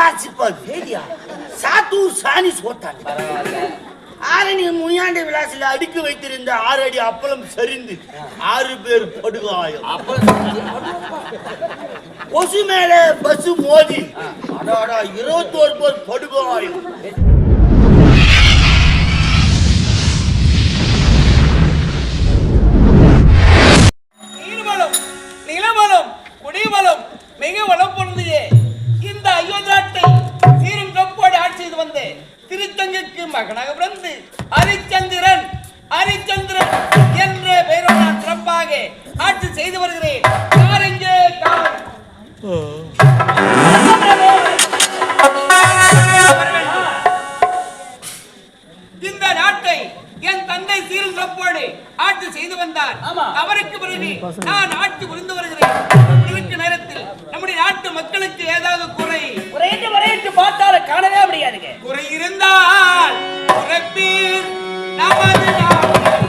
வாசிப்பது சரியா சாத்தூர் சாணி சோத்தான் ஆரணி முனியாண்டி விலாசில் அடுக்கி வைத்திருந்த ஆறு அடி அப்பளம் சரிந்து ஆறு பேர் படுகாயம். கொசு மேல பஸ் மோதி. இருபத்தோரு பேர் படுகாயம். இந்த நாட்டை என் தந்தை சீரும் சிறப்போடு ஆட்சி செய்து வந்தார். அவருக்கு பிறகு நான் ஆட்சி புரிந்து வருகிறேன். இருக்க நேரத்தில் நம்முடைய நாட்டு மக்களுக்கு ஏதாவது குறை? முறையிட்டு முறையிட்டு பார்த்தாலும் காணவே முடியாதுங்க. குறை இருந்தால் உரைப்பீர் நமது நாட்டில்.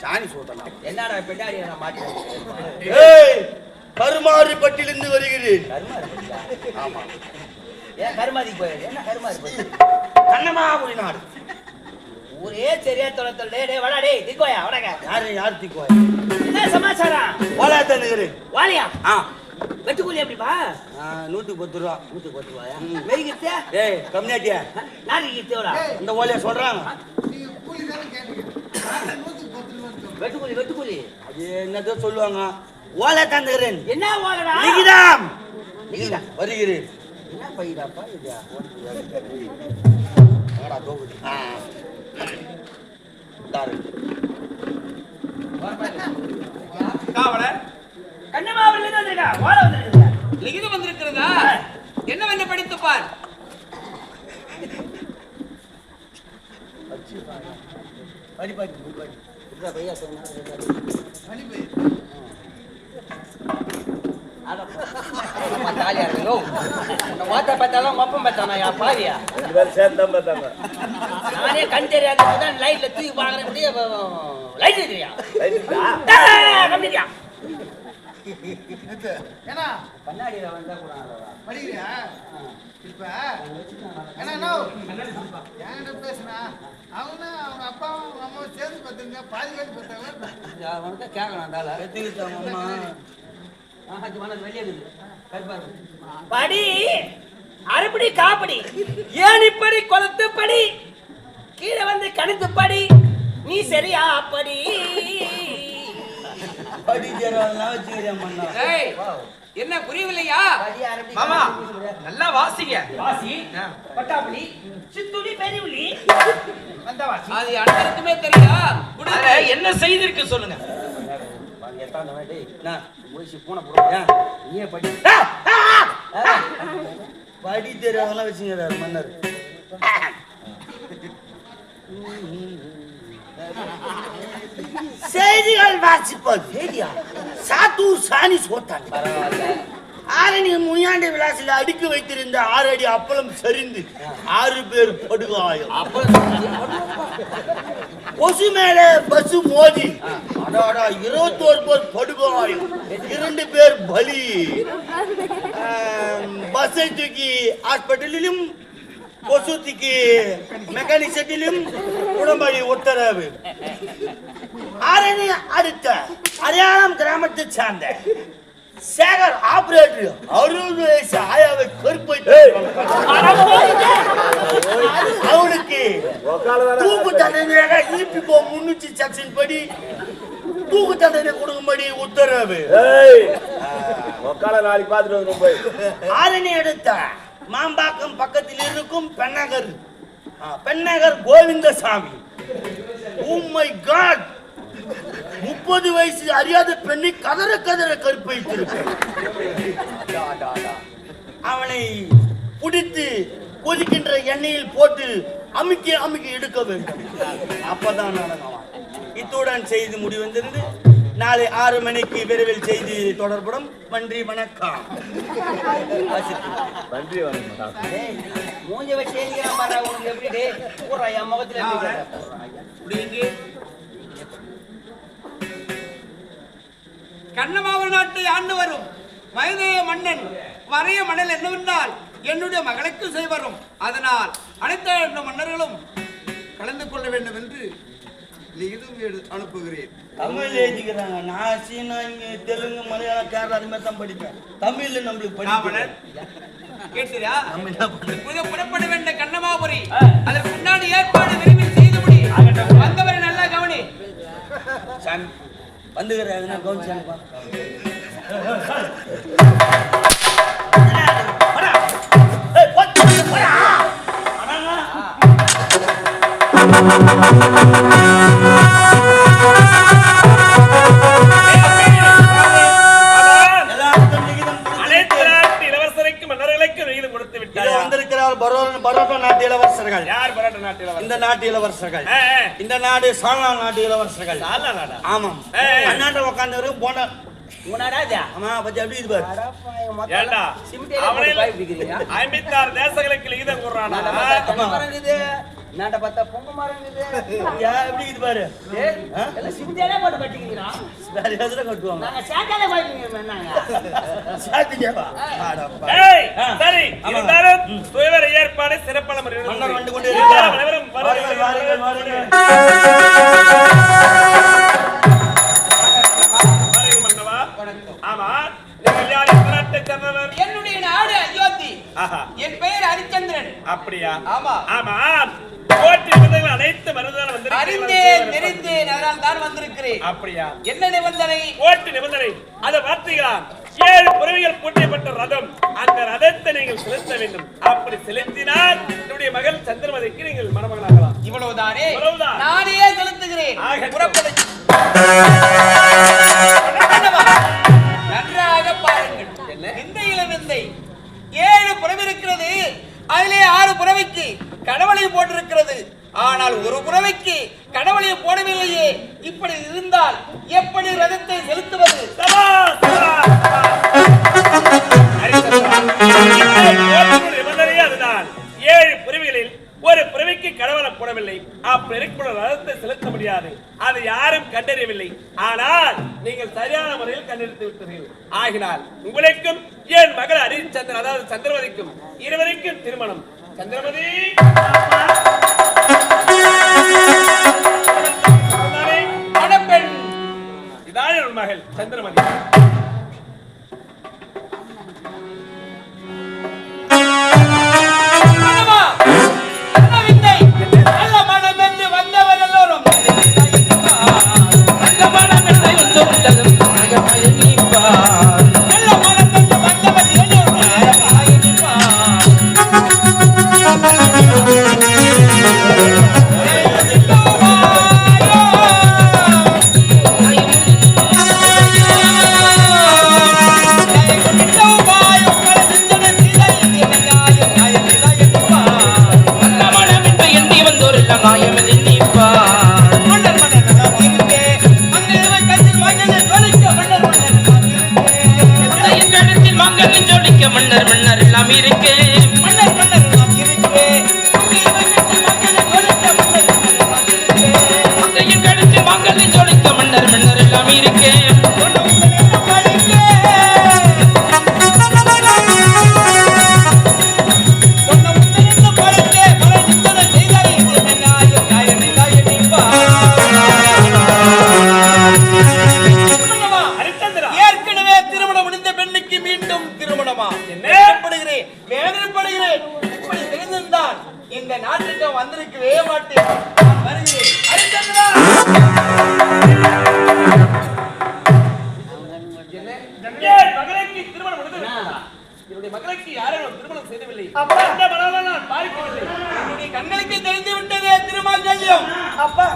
சாணி சோதனா என்னடா பின்னாடி நான் மாட்டி. ஏய் கருமாரிப்பட்டிலிருந்து வருகிறேன். ஆமா. ஏன் கருமாதி போயிடு என்ன கருமாதி போயிடு கண்ணமாபுரி நாடு. ஊரே சரியா தொலைத்தல். டே டே வாடா டேய் திக்கோயா வடங்க யாரு யார் திக்குவாய்? என்ன சமாச்சாரம்? ஓலா தந்துகிறேன் வாலியா ஆ. வெட்டுக்கூலி எப்படிப்பா? நூற்றுக்கு பத்து ரூபா. நூத்தி பத்து ரூபாயா? ஏய் கம்மியாட்டியா? நாளைக்கு தேவடா இந்த ஓலைய சொல்றாங்க. வெட்டுக்கூலி வெட்டுக்கூலி அது என்னதோ சொல்லுவாங்க. ஓலை தந்துகிறேன். என்ன வாங்கடா லிகிதாம் லிகிதா. வருகிறேன். என்ன பையடாப்பா இது? என்னடா தோகுது ஆ. தாரு படி படி படி இந்த பையா சொன்னா ஜாலியா இருக்கணும் மாத்த பார்த்தாலும் மப்பம் பார்த்தானா யா பாரியா ரெண்டு பேரும் சேர்ந்து தான் பார்த்தாங்க. நானே கண் தெரியாத லைட்ல தூக்கி பாக்குறேன் லைட் ரைட்டுங்களா? கம்மியா ஏன்னா கண்ணாடியில வந்தா கூட படிக்கிறியா? இப்ப என்ன என்ன என்கிட்ட பேசுனா அவங்க அவங்க அப்பாவும் அவங்க அம்மாவும் சேர்ந்து பார்த்துங்க பாதி பேர் பார்த்தாங்க. அவனுக்கு கேட்கணும் அந்த கத்திக்கிட்டாங்க அம்மா வெளியே படி அரைப்படி காப்படி. ஏனிப்படி கொலத்து படி கீழே வந்து கணித்து படி நீ சரியா படி. படி ஜெராலாம் வச்சுக்கிறேன் என்ன புரியவில்லையா? மாமா நல்லா வாசிங்க. வாசி. பட்டாப்புலி சித்துளி பெரியவுளி அந்த வாசி. அது அனைவருக்குமே தெரியா கொடுங்க. என்ன செய்திருக்கு சொல்லுங்க. படி. படி தெரியாதெல்லாம் வச்சுக்கிறாரு மன்னர். செய்திகள் வாசிப்போம். செய்தியா சாத்தூர் சாணி சோத்தான். ஆரணி முனியாண்டி விலாசில் அடுக்கி வைத்திருந்த ஆறு அடி அப்பளம் சரிந்து ஆறு பேர் படுகாயம். கொசு மேல பஸ் மோதி. இருபத்தோரு பேர் படுகாயம். இரண்டு பேர் பலி. பஸ்ஸை தூக்கி ஹாஸ்பிட்டலிலும் கொசு தூக்கி மெக்கானிக் செட்டிலும் உடம்படி உத்தரவு ஆரணி அடுத்த அரியானம் கிராமத்தை சார்ந்த சேகர் ஆபரேட்டர் அறுபது வயசு ஆயாவை கருப்பை அவனுக்கு தூக்கு தண்டனையாக இபிகோ முன்னூத்தி செக்ஷன் படி தூக்கு தண்டனை கொடுக்கும்படி உத்தரவு. நாளைக்கு போய். ஆரணி எடுத்த மாம்பாக்கம் பக்கத்தில் இருக்கும் பெண்ணகர். பெண்ணகர் கோவிந்தசாமி. உம்மை காட் முப்பது வயசு அறியாத பெண்ணை கதற கதற கற்பழித்திருப்பேன் அவனை பிடித்து கொதிக்கின்ற எண்ணெயில் போட்டு அமுக்கி அமுக்கி எடுக்க வேண்டும். அப்பதான் நடக்கும் இத்துடன் செய்தி முடிவந்திருந்து நாளை ஆறு மணிக்கு விரைவில் செய்தி தொடர்படும். நன்றி வணக்கம். நன்றி வணக்கம் மூஞ்ச வச்சு உனக்கு எப்படி போடுறா என் முகத்துல எப்படி கேட்டா? கண்ணமாவர் நாட்டை ஆண்டு வரும். மயதேய மன்னன் வரைய மணல் என்னவென்றால் என்னுடைய மகளுக்கு செய்வரும் அதனால் அனைத்து மன்னர்களும் கலந்து கொள்ள வேண்டும் என்று எடு- அனுப்புகிறேன். தமிழ் எழுதிக்கிறாங்க. நான் சீனா இங்க தெலுங்கு மலையாளம் கேரளா அது மாதிரி தான் படிப்பேன். தமிழ்ல நம்மளுக்கு பண்றது? புதிய புறப்பட வேண்டிய கண்ணமாபுரி. அதற்கு முன்னாடி ஏற்பாடு விரைவில் செய்து முடி வந்தவரை நல்லா கவனி. சாமி வந்துக்கிற எதுனா கவனிச்சாங்கப்பா பரோட்டா நாட்டு இளவரசர்கள். யார் பரோட்ட நாட்டு இளவரசர்? இந்த நாட்டு இளவரசர்கள். இந்த நாடு சாலா நாட்டு இளவரசர்கள். சாலா நாடா? ஆமாம். அண்ணாண்ட உட்காந்து போன. ஐம்பத்தாறு தேசங்களுக்கு விகிதம் கூறானா நாட்டை பார்த்தா பொங்க மரம் எப்படி இது பாரு எல்லாம் சிமிட்டியிலே போட்டு கட்டிக்கிறீங்களா? வேற எதுல கட்டுவாங்க நாங்க சேக்காலே பாய் பிடிக்கிறோம் என்னங்க? சாத்தியவா ஆடப்பா ஏய், ஆ. சரி. இருந்தாலும் சுயவர ஏற்பாடு சிறப்பான முறையில் மன்னர் வந்து கொண்டு. அனைவரும் வாருங்கள், வாருங்கள். வாருங்கள். ஆமா? என்னுடைய நாடு அயோத்தி ஆஹா, என் பெயர் ஹரிச்சந்திரன் அப்படியா ஆமா. ஆமா அனைத்து மருந்துதான் அறிந்தேன் தெரிந்தேன் அதனால் தான் வந்திருக்கிறேன். அப்படியா? என்ன நிபந்தனை? ஓட்டு நிபந்தனை. அதை மாற்றுகிறான் ஏழு புறவிகள் பூட்டப்பட்ட ரதம். அந்த ரதத்தை நீங்கள் செலுத்த வேண்டும். அப்படி செலுத்தினால் என்னுடைய மகள் சந்திரமதிக்கு நீங்கள் மணமகனாகலாம். இவ்வளவுதானே. நானே செலுத்துகிறேன்? நன்றாக பாருங்கள். விந்தையில விந்தை. ஏழு புறவி இருக்கிறது. அதிலே ஆறு புறவைக்கு. கடவுளை இருக்கிறது. ஆனால் ஒரு புறவைக்கு கடவுளை போடவில்லையே. இப்படி இருந்தால் எப்படி ரதத்தை செலுத்துவது? ஏழு பிரிவுகளில் ஒரு பிறவிக்கு கடவுளை போடவில்லை. அப்பெருக்குள்ள ரதத்தை செலுத்த முடியாது. அதை யாரும் கண்டறியவில்லை. ஆனால் நீங்கள் சரியான முறையில் கண்டறிந்து விட்டீர்கள். ஆகினால் உங்களுக்கும் என் மகள் ஹரிச்சந்திரன் அதாவது சந்திரவதிக்கும் இருவருக்கும் திருமணம். சந்திரமதி மகள் சந்திரமதி 帮爷们。இந்த நாட்டுக்கு வந்திருக்கவே மாட்டேன்? என்னுடைய மகளுக்கு யாரும் திருமணம் செய்யவில்லை அந்த மனதை நான் பார்க்கவில்லை என்னுடைய கண்களுக்கு தெரிந்து விட்டதே திருமாஞ்சல்யம் அப்பா?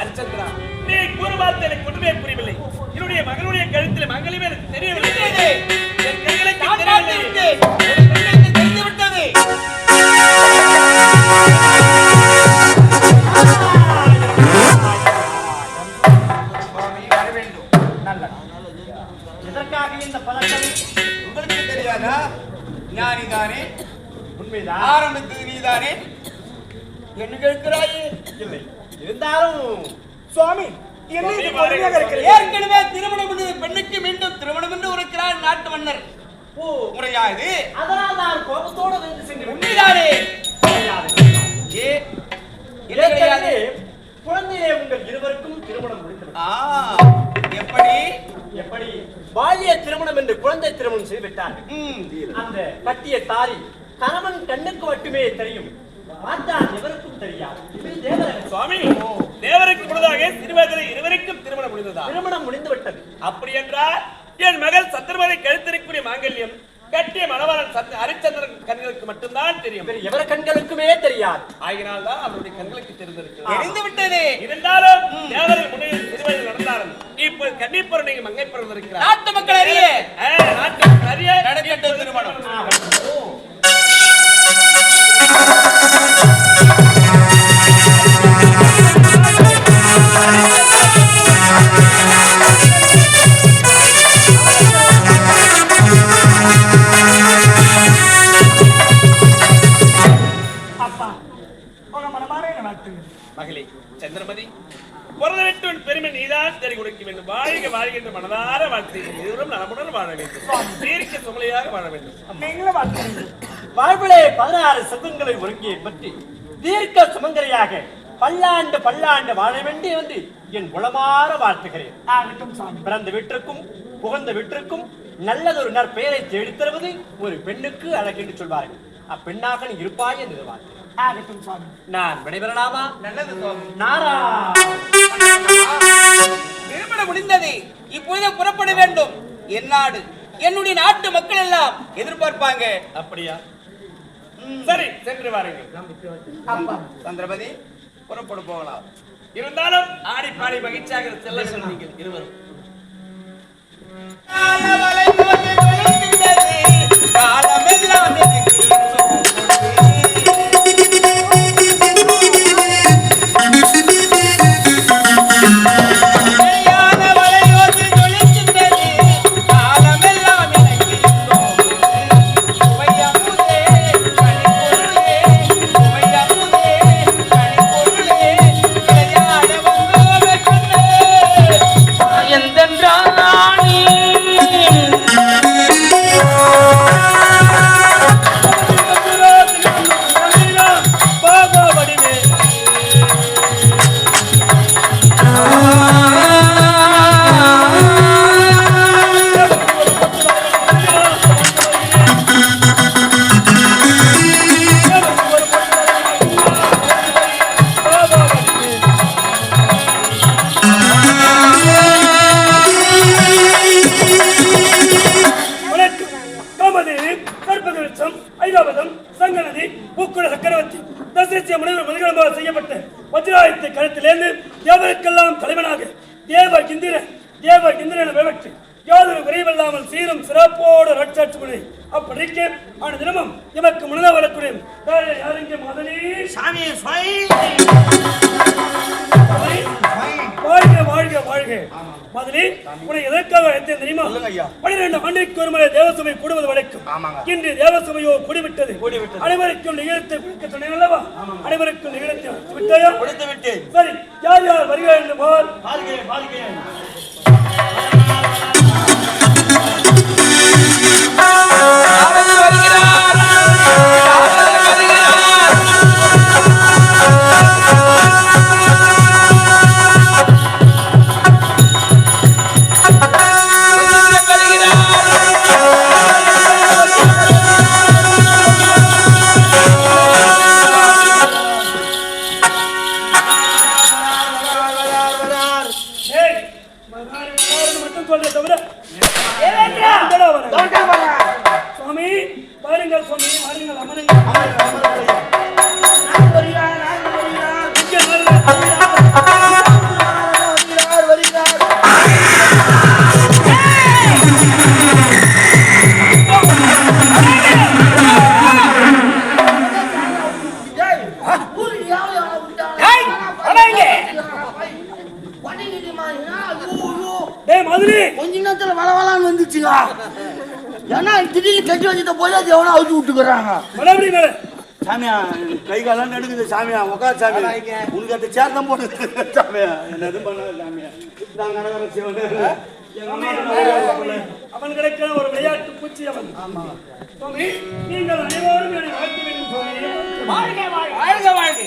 அரிச்சந்திரா நீ கூறு வார்த்தை எனக்கு ஒன்றுமே புரியவில்லை. என்னுடைய மகனுடைய கழுத்தில் மங்களமே எனக்கு தெரியவில்லை. என் கைகளுக்கு உண்மைதான் ஆரம்பித்தது நீதானே என்ன கேட்கிறாயே இல்லை இருந்தாலும் சுவாமி என்ன ஏற்கனவே திருமணம் பெண்ணுக்கு மீண்டும் திருமணம் என்று உரைக்கிறார் நாட்டு மன்னர். ஓ முறையா இது அதனால் நான் கோபத்தோடு வந்து சென்று உண்மைதானே ஏ என்ன கிடையாது கிடையாது குழந்தையே உங்கள் இருவருக்கும் திருமணம் முடிந்தது ஆ எப்படி எப்படி பால்ய திருமணம் என்று குழந்தை திருமணம் செய்துவிட்டார்கள் அந்த கட்டிய தாலி கணவன் கண்ணுக்கு மட்டுமே தெரியும் பார்த்தால் எவருக்கும் தெரியாது. சுவாமி தேவருக்கு முன்னதாக சிறுவயதில் இருவருக்கும் திருமணம் முடிந்ததா திருமணம் முடிந்து விட்டது அப்படி என்றால் என் மகள் சந்திரமதை கழுத்திருக்கக்கூடிய மாங்கல்யம் கட்டிய மணவாளன் சந்த- ஹரிச்சந்திரன் கண்களுக்கு மட்டும்தான் தெரியும் வேறு எவர் தெரியாது ஆகினால் தான் அவருடைய கண்களுக்கு தெரிந்திருக்கு தெரிந்து விட்டது இருந்தாலும் தேவரை முன்னில் சிறுவயதில் நடந்தாலும் இப்போ கன்னிப்பொருள் நீங்க மங்கை பிறந்திருக்கிறார் நாட்டு வாழ்கின்ற மனதார வாழ்த்து இருவரும் நலமுடன் வாழ வேண்டும். தீர்க்க சுமலையாக வாழ வேண்டும். நீங்களும் வாழ்த்துறீங்க. வாழ்விலே பதினாறு செல்வங்களை ஒருங்கியை பற்றி தீர்க்க சுமங்கரியாக பல்லாண்டு பல்லாண்டு வாழ வேண்டி வந்து என் உளமாற வாழ்த்துகிறேன். பிறந்த வீட்டிற்கும் புகழ்ந்த வீட்டிற்கும் நல்லதொரு நற்பெயரை தேடித் தருவது ஒரு பெண்ணுக்கு அழகு என்று சொல்வார்கள். அப்பெண்ணாக நீ இருப்பாய் என்று எதிர்பார்க்கிறேன் நான் விடைபெறலாமா? நல்லது நாரா திருமணம் முடிந்தது. இப்பொழுது புறப்பட வேண்டும். என் நாடு என்னுடைய நாட்டு மக்கள் எல்லாம் எதிர்பார்ப்பாங்க. அப்படியா? சரி சென்று வாருங்கள். சந்திரபதி புறப்பட போகலாம். இருந்தாலும் ஆடி பாடி மகிழ்ச்சியாக செல்ல நீங்கள் இருவரும். முதலே உன்னை எதற்காக அழைத்தேன் தெரியுமா. பனிரெண்டு ஆண்டுக்கு ஒரு முறை தேவசபை கூடுவது வழக்கம். இன்று தேவசபையோ கூடிவிட்டது. அனைவருக்கும் நிகழ்த்தை கொடுக்க சொன்னேன் அல்லவா? அனைவருக்கும் நிகழ்த்தை விட்டாயா சரி யார் யார் வருகிறார் என்று பார். சாமியா கை காலம் நடுக்குது சாமியா உட்கார் சாமி. உனக்கு அந்த சேர் தான் போட்டு சாமியா. என்ன எதுவும் பண்ணாத சாமியா. நான் கணவர சிவன் அவன் கிடைக்கிற ஒரு விளையாட்டு பூச்சி அவன். சுவாமி நீங்கள் அனைவரும் வாழ்க, வாழ்க, வாழ்க, வாழ்க.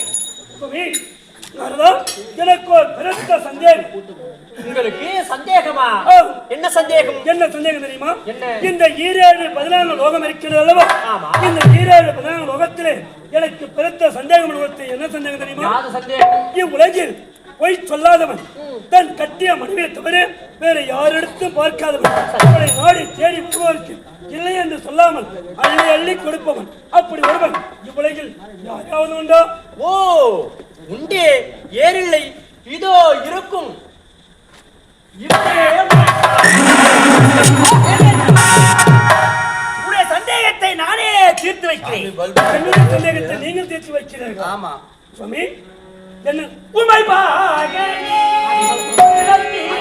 சுவாமி நாரதா, எனக்கு பெருத்த சந்தேகம். உங்களுக்கு சந்தேகமா? என்ன சந்தேகம்? என்ன சந்தேகம் தெரியுமா? இந்த ஈரேழு பதினான்கு லோகம் இருக்கிறது அல்லவா. இந்த ஈரேழு பதினான்கு லோகத்திலே எனக்கு பெருத்த சந்தேகம் என்ன சந்தேகம் தெரியுமா? இவ்வுலகில் பொய் சொல்லாதவன் தன் கட்டிய மனைவியை தவிர வேற யாரிடத்தும் பார்க்காதவன். அவளை நாடி தேடி வருவதற்கு இல்லை என்று சொல்லாமல் அள்ளி அள்ளி கொடுப்பவன். அப்படி ஒருவன் இவ்வுலகில் யாராவது உண்டோ? ஓ! உண்டே ஏனில்லை இதோ இருக்கும். உடைய சந்தேகத்தை நானே தீர்த்து வைக்கிறேன். சந்தேகத்தை நீங்கள் தீர்த்து வைக்கிறீர்கள். ஆமா. சுவாமி என்ன உமை பாகல் உள்ளத்தில்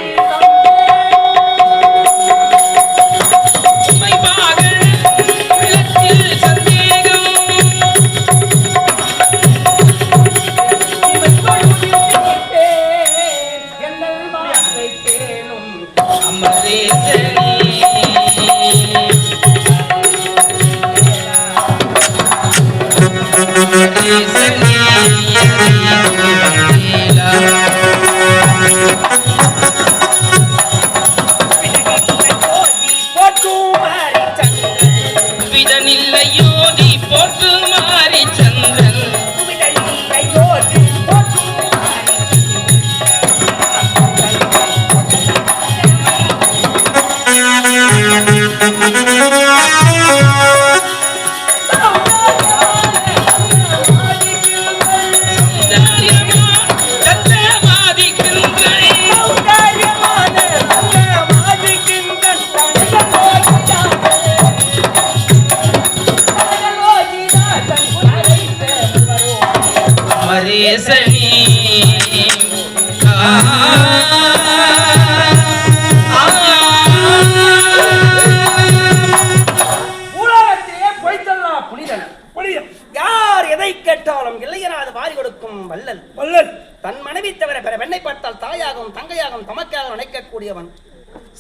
எதை கேட்டாலும் இல்லையனாது வாரி கொடுக்கும் வல்லல் வல்லல் தன் மனைவி தவிர பிற பெண்ணை பார்த்தால் தாயாகவும் தங்கையாகவும் தமக்காகவும் நினைக்கக்கூடியவன்.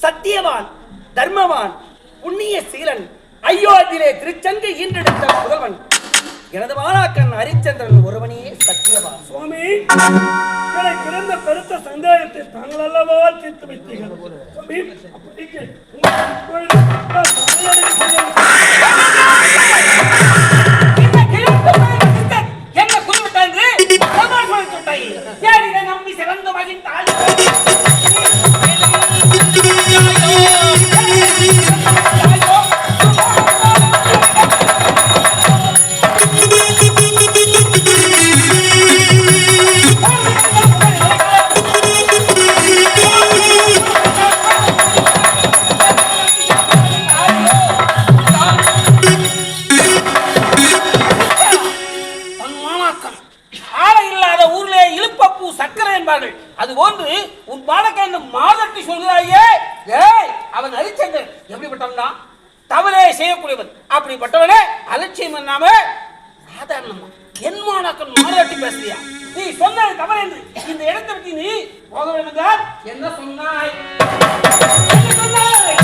சத்தியவான் தர்மவான் புண்ணிய சீலன். அயோத்தியிலே திருச்சென்று ஈன்றெடுத்த புதல்வன். எனது மாலாக்கன் ஹரிச்சந்திரன் ஒருவனே சத்தியவா? சுவாமி எனக்கு இருந்த பெருத்த சந்தேகத்தை தாங்கள் அல்லவா தீர்த்து வைத்தீர்கள்? அந்த மாணக்கன் மாதட்டி சொல்கிறாயே ஏய் அவன் அலட்சியங்கள் எப்படிப்பட்டவன் தவறே செய்யக்கூடியவன். அப்படிப்பட்டவனே அலட்சியம் இல்லாம சாதாரணமா என் மாணாக்கன் மாதட்டி பேசுறியா? நீ சொன்னது தவறு என்று இந்த இடத்திற்கு நீ போக வேண்டும் என்ன சொன்னாய்? என்ன சொன்னாய்?